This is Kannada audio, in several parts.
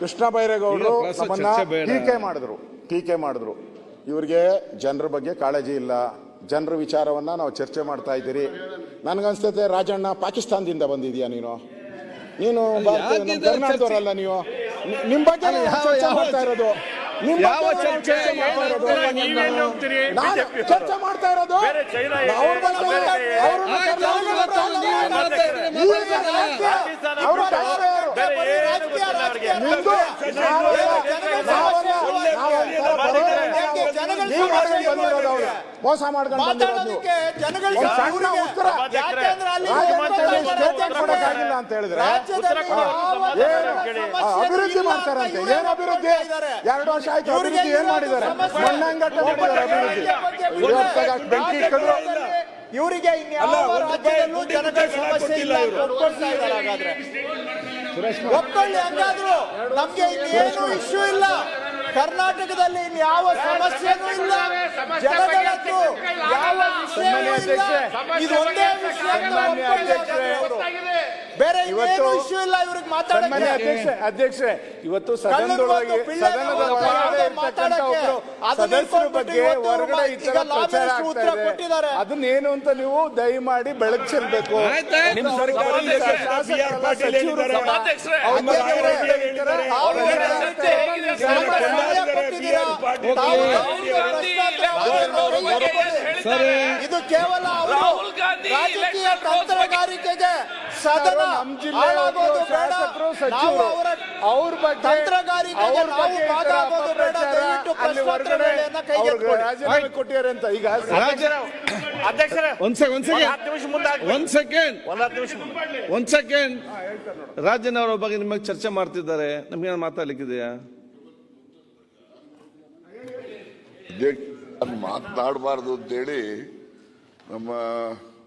ಕೃಷ್ಣ ಬೈರೇಗೌಡರು ನಮ್ಮನ್ನ. ಟೀಕೆ ಮಾಡಿದ್ರು ಟೀಕೆ ಮಾಡಿದ್ರು. ಇವ್ರಿಗೆ ಜನರ ಬಗ್ಗೆ ಕಾಳಜಿ ಇಲ್ಲ. ಜನರ ವಿಚಾರವನ್ನ ನಾವು ಚರ್ಚೆ ಮಾಡ್ತಾ ಇದ್ದೀರಿ. ನನಗನ್ಸ್ತೈತೆ ರಾಜಣ್ಣ ಪಾಕಿಸ್ತಾನದಿಂದ ಬಂದಿದ್ಯಾ ನೀನು? ನೀನು ಕರ್ನಾಟಕದವರಲ್ಲ ನೀವು ನಿಮ್ ಬಗ್ಗೆ ಚರ್ಚೆ ಮಾಡ್ತಾ ಇರೋದು? ಚರ್ಚೆ? ಮಾಡ್ತಾ ಇರೋದು. ಅವ್ರ ಮೋಸ ಮಾಡ್ಕೊಂಡು ಉತ್ತರ ಕೊಡಕ್ಕಾಗಿಲ್ಲ ಅಂತ ಹೇಳಿದ್ರೆ ಅಭಿವೃದ್ಧಿ ಮಾಡ್ತಾರಂತೆ. ಏನ್ ಅಭಿವೃದ್ಧಿ? ಎರಡು ವರ್ಷ ಆಯ್ತು ಅಭಿವೃದ್ಧಿ ಏನ್ ಮಾಡಿದ್ದಾರೆ? ಮಣ್ಣಂಗಟ್ಟೆ ಮಾಡಿದ್ದಾರೆ ಅಭಿವೃದ್ಧಿ. ಬೆಂಕಿ ಇಟ್ಟಿದ್ರು ಇವರಿಗೆ ಇನ್ಯಾವ ರಾಜ್ಯದಲ್ಲೂ ಜನಗಳ ಸಮಸ್ಯೆ ಇಲ್ಲ ಇವರು. ಕೊಡ್ತಾ ಇದ್ದಾರೆ ಹಾಗಾದ್ರೆ. ಒಪ್ಕೊಳ್ಳಿ ಹಂಗಾದ್ರು. ನಮ್ಗೆ ಇನ್ನೇನು ಇಶ್ಯೂ ಇಲ್ಲ. ಕರ್ನಾಟಕದಲ್ಲಿ ಇನ್ಯಾವ ಸಮಸ್ಯೆನೂ ಇಲ್ಲ. ಜನಗಳದ್ದು ಯಾವ ವಿಷಯ ಇದೊಂದೇ ಇದು ಒಂದೇ ವಿಷಯ. ಇಶ್ಯೂ ಇಲ್ಲ ಇವ್ರಿಗೆ ಮಾತಾಡಕ್ಕೆ. ಅಧ್ಯಕ್ಷ ಅಧ್ಯಕ್ಷೆ ಇವತ್ತು ಸದನದೊಳಗೆ ಸದನದ ಮತ್ತು ಒಳಗಡೆ ಯಾರೋ ಇರ್ತಕ್ಕಂಥ ಒಬ್ರು ಅದನ್ನ ಸದಸ್ಯರ ಬಗ್ಗೆ ಹೊರಗಡೆ ಈ ತರ ಈಗ ಪ್ರಚಾರ ಆಗ್ತಾ ಕೊಟ್ಟಿದ್ದಾರೆ. ಇದೆ. ಅದನ್ನೇನು ಅಂತ ನೀವು ದಯಮಾಡಿ ಬೆಳಕು ಆಯ್ತಾಯ್ತು. ನಿಮ್ಮ ಶಾಸಕರೆಲ್ಲ ಸಚಿವರು ಇದು ಕೇವಲ ಅವರು ರಾಹುಲ್ ಗಾಂಧಿ ರಾಜಕೀಯ ತಂತ್ರಗಾರಿಕೆಗೆ ಸದನ ನಮ್ಮ ಬೇಡ. ಶಾಸಕರು ನಾವು ಸಚಿವರು ಅವರ ಅವ್ರ ಬಗ್ಗೆ ಕೊಟ್ಟಿದ್ದಾರೆ ಅಂತ ಈಗ ಒಂದ್ ಸೆಕೆಂಡ್ ಒಂದ್ ಒಂದ್ ಸೆಕೆಂಡ್ ಹತ್ತು ನಿಮಿಷ ಮುಂದೆ ಹಾಕ್ಬೇಕು. ಒಂದ್ ಸೆಕೆಂಡ್ ಒಂದ್ ಹತ್ತು ನಿಮಿಷ ಮುಂದೆ ಒಂದ್ ಸೆಕೆಂಡ್ ರಾಜನ್ ಅವರ ಬಗ್ಗೆ ನಿಮಗೆ ಚರ್ಚೆ ಮಾಡ್ತಿದ್ದಾರೆ. ನಮ್ಗೆ ಮಾತಾಡ್ಲಿಕ್ಕಿದೆಯಾ? ಅದು ಮಾತನಾಡಬಾರ್ದು ಅಂತೇಳಿ ನಮ್ಮ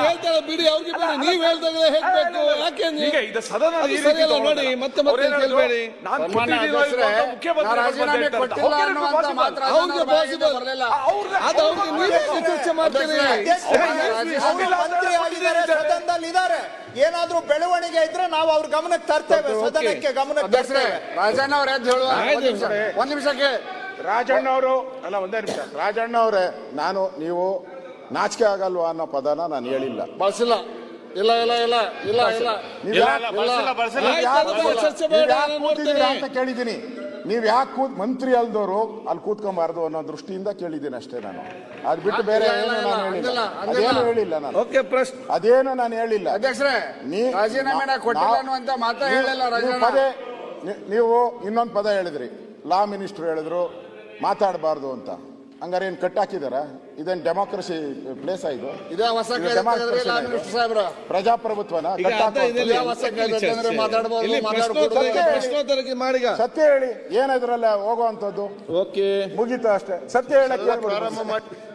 ಹೇಳ್ತಾರೆ. ಬಿಡಿ ಅವ್ರಿಗೆ ಬಿಡಿ ನೀವ್ ಹೇಳ್ಬೇಕು. ಯಾಕೆ ನೀವು- ಈಗ ಇದು ಸದನ ಅದು ಈ ರೀತಿ ನೋಡಿ ಮತ್ತೆ ಮತ್ತೆ ಕೇಳ್ಬೇಡಿ. ಅವ್ರಿಗೆ ಮಾತ್ರ ಅವ್ರಿಗೆ ಪಾಸಿಬಲ್. ಅದು ಅವ್ರಿಗೆ ನೀವೇ ಚರ್ಚೆ ಮಾಡ್ತೀರಿ. ಅವರು ಮಂತ್ರಿ ಆಗಿದ್ದಾರೆ ಸದನದಲ್ಲಿ ಇದ್ದಾರೆ ಏನಾದ್ರೂ ಬೆಳವಣಿಗೆ ಇದ್ರೆ ನಾವು ಅವ್ರ ಗಮನಕ್ಕೆ ತರ್ತೇವೆ ಸದನಕ್ಕೆ ಗಮನಕ್ಕೆ ತರ್ತೇವೆ. ರಾಜಣ್ಣ ಅವ್ರ ಎದ್ದು ಹೇಳುವ. ಒಂದ್ ನಿಮಿಷಕ್ಕೆ ರಾಜಣ್ಣ ಅವರು ಅಲ್ಲ ಒಂದೇ ನಿಮಿಷ. ರಾಜಣ್ಣ ಅವರೇ ನಾನು ನೀವು ನಾಚಿಕೆ ಆಗಲ್ವಾ ಅನ್ನೋ ಪದನ ನಾನು ಹೇಳಿಲ್ಲ. ಬಳಸಿಲ್ಲ. ಇಲ್ಲ ಇಲ್ಲ ಇಲ್ಲ ಇಲ್ಲ ಇಲ್ಲ. ನೀವ್ ಇಲ್ಲ, ಯಾಕ್- ಇಲ್ಲ, ಬಳಸಿಲ್ಲ, ಬಳಸಿಲ್ಲ. ನೀವ್ ಯಾಕ್ ಆಯ್ತು, ಕೂತಿದ್ದೀರಾ? ಚರ್ಚೆ ಬೇಡ, ನೀವ್ ಯಾಕ್ ನಾನು ಕೂತಿದ್ದೀರಾ ನೋಡ್ತೇನೆ. ಅಂತ ಕೇಳಿದ್ದೀನಿ. ನೀವ್ ಯಾಕೆ ಕೂತ್ ಮಂತ್ರಿ ಅಲ್ದವರು ಅಲ್ಲಿ ಕೂತ್ಕೊಂಬಾರ್ದು ಅನ್ನೋ ದೃಷ್ಟಿಯಿಂದ ಕೇಳಿದ್ದೀನಿ ಅಷ್ಟೇ ನಾನು. ಅದ್ ಬಿಟ್ಟು ಬೇರೆ ಏನು ನಾನು ಹೇಳಿಲ್ಲ. ಅದೇನು ಹೇಳಿಲ್ಲ ನಾನು. ಓಕೆ ಪ್ರಶ್ನೆ ಅದೇನು ನಾನು ಹೇಳಿಲ್ಲ. ಅಧ್ಯಕ್ಷರೇ ನೀ- ರಾಜೀನಾಮೆನ ನಾ- ಕೊಟ್ಟಿಲ್ಲ ನಾವು- ಅನ್ನುವಂತ ಮಾತಾ ನೀವು- ಹೇಳಿಲ್ಲ ನೀವು ರಾಜಣ್ಣ ಪದೇ ನೀ- ನೀವು ಇನ್ನೊಂದು ಪದ ಹೇಳಿದ್ರಿ. ಲಾ ಮಿನಿಸ್ಟರ್ ಹೇಳಿದ್ರು. ಮಾತಾಡಬಾರ್ದು ಅಂತ. ಹಂಗಾರೆ ಕಟ್ ಕಟ್ಟಾಕಿದಾರ ಇದೇನು ಡೆಮೋಕ್ರಸಿ ಪ್ಲೇಸ್ ಇದು? ಇದೇ ಹೊಸ ಇದು ಕೇಳ್ತಾ democracy ಇದ್ರಲ್ಲ ಇದು? ಮಿನಿಸ್ಟರ್ ಸಾಹೇಬ್ರ. ಪ್ರಜಾಪ್ರಭುತ್ವನ ಇಲ್ಲಿ. ಅಂದ್ರೆ ಮಾತಾಡ್ಬೋದು, ಇಲ್ಲಿ ಮಾತಾಡ್ಬೋದು. ಪ್ರಶ್ನೋತ್ತರ ಪ್ರಶ್ನೋತ್ತರಕ್ಕೆ ಮಾಡೀಗ ಸತ್ಯ ಹೇಳಿ ಏನಿದ್ರಲ್ಲ ಹೋಗುವಂಥದ್ದು? ಓಕೆ. ಮುಗೀತು ಅಷ್ಟೇ. ಸತ್ಯ ಹೇಳಕ್ಕೆ ಹೇಳ್ಬಿಡಿ.